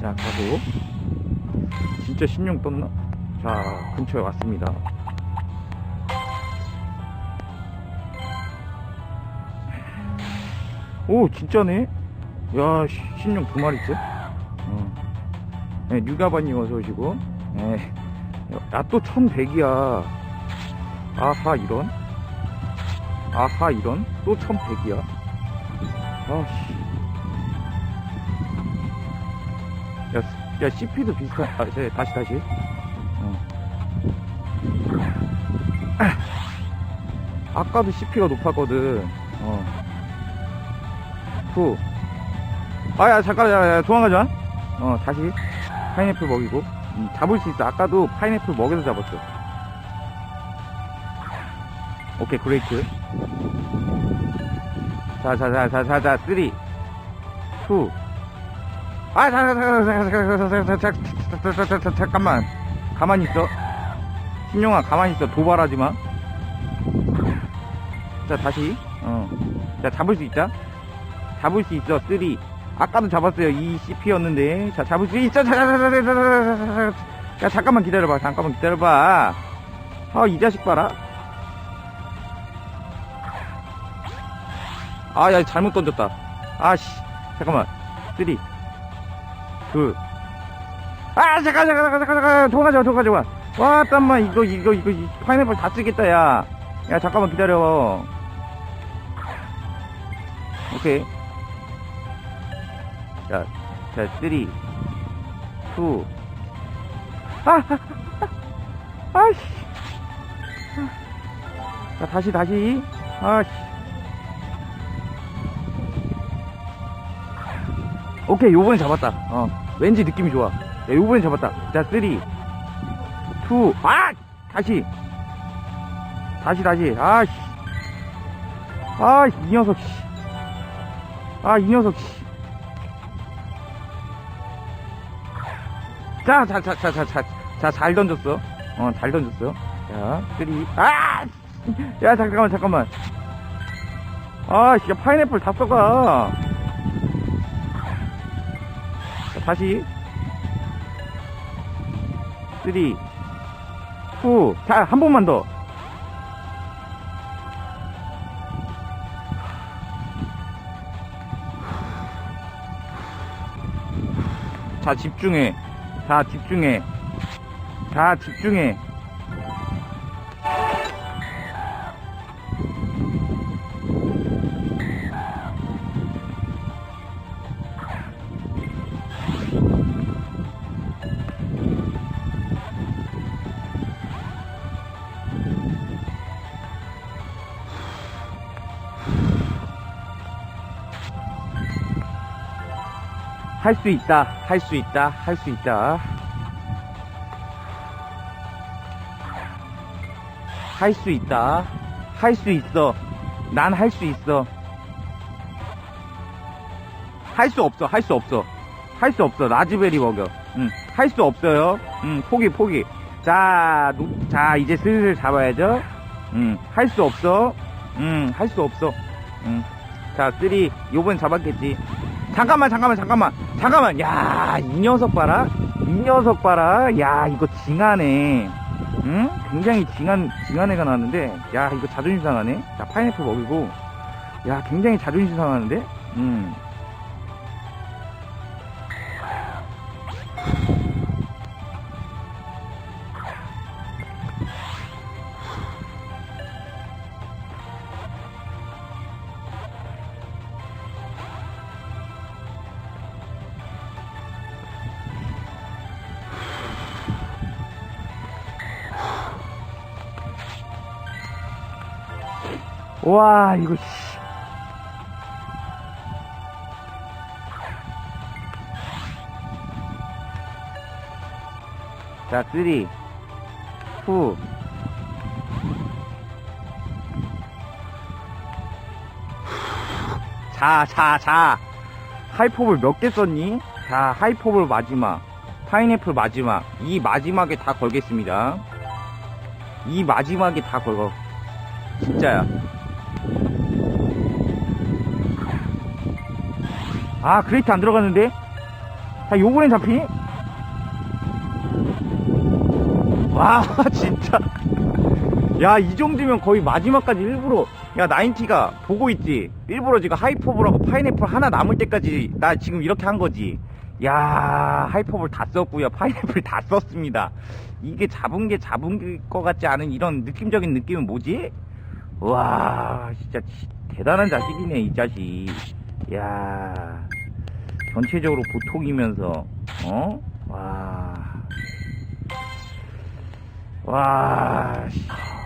자, 가고. 진짜 신용 떴나? 자, 근처에 왔습니다. 오, 진짜네? 야, 시- 신용 두 마리째? 어. 네, 뉴가바님 어서 오시고. 네. 야, 또 1100이야. 아하, 이런. 아하, 이런. 또 1100이야. 아씨. 야, 야 CP도 비슷하다. 아, 네, 다시 다시. 어. 아까도 CP가 높았거든. 어. 후. 아야 잠깐 야, 야 도망가지 어, 다시. 파인애플 먹이고. 음, 잡을 수 있어. 아까도 파인애플 먹여서 잡았어. 오케이 그레이트 자자자자자자 3 2 아 잠깐만 가만히 있어 신용아 가만히 있어 도발하지 마. 자 다시 어. 자 잡을 수 있다. 잡을 수 있어 쓰리. 아까도 잡았어요 이 CP였는데 자 잡을 수 있어. 자 잠깐만 기다려봐 잠깐만 기다려봐. 아이 자식 봐라. 아야 잘못 던졌다. 아씨 잠깐만 쓰리. 둘. 아, 잠깐, 잠깐, 잠깐, 잠깐, 잠깐. 도망가자, 도망가자. 와, 와, 땀만, 이거, 이거, 이거, 이 파인애플 다 쓰겠다, 야. 야, 잠깐만 기다려. 오케이. 자, 자, 쓰리. 투. 아, 아, 아, 아씨. 자, 다시, 다시. 아씨. 오케이, 요번에 잡았다. 어, 왠지 느낌이 좋아. 야, 요번에 잡았다. 자, 쓰리. 투. 아! 다시. 다시, 다시. 아, 씨. 아, 이 녀석, 씨. 아, 이 녀석, 씨. 자, 자, 자, 자, 자, 자, 자, 잘 던졌어. 어, 잘 던졌어. 자, 쓰리. 아! 야, 잠깐만, 잠깐만. 아, 진짜 파인애플 다 써가. 다시. 쓰리. 투. 자, 한 번만 더. 자, 집중해. 자, 집중해. 자, 집중해. 할 수 있다. 할 수 있다. 할 수 있다. 할 수 있다. 할 수 있어. 난 할 수 있어. 할 수 없어. 할 수 없어. 할 수 없어. 라즈베리 먹여. 응. 할 수 없어요. 응. 포기, 포기. 자, 노- 자, 이제 슬슬 잡아야죠. 응. 할 수 없어. 응. 할 수 없어. 응. 자, 쓰리. 요번 잡았겠지. 잠깐만, 잠깐만, 잠깐만. 잠깐만. 야, 이 녀석 봐라. 이 녀석 봐라. 야, 이거 징하네. 응? 굉장히 징한, 징한 애가 나왔는데, 야, 이거 자존심 상하네? 자, 파인애플 먹이고, 야, 굉장히 자존심 상하는데? 음. 와, 이거, 씨. 자, 쓰리, 투, 자, 자, 자. 하이pop을 몇 개 썼니? 자, 하이pop을 마지막. 파인애플 마지막. 이 마지막에 다 걸겠습니다. 이 마지막에 다 걸어. 진짜야. 아, 그레이트 안 들어갔는데? 자, 요번엔 잡히니? 와, 진짜. 야, 이 정도면 거의 마지막까지 일부러, 야, 나인티가 보고 있지? 일부러 지금 하이퍼블하고 파인애플 하나 남을 때까지 나 지금 이렇게 한 거지. 야, 하이퍼블 다 썼고요. 파인애플 다 썼습니다. 이게 잡은 게 잡은 것 같지 않은 이런 느낌적인 느낌은 뭐지? 와, 진짜 지- 대단한 자식이네, 이 자식. 야, 전체적으로 보통이면서, 어? 와. 와, 씨.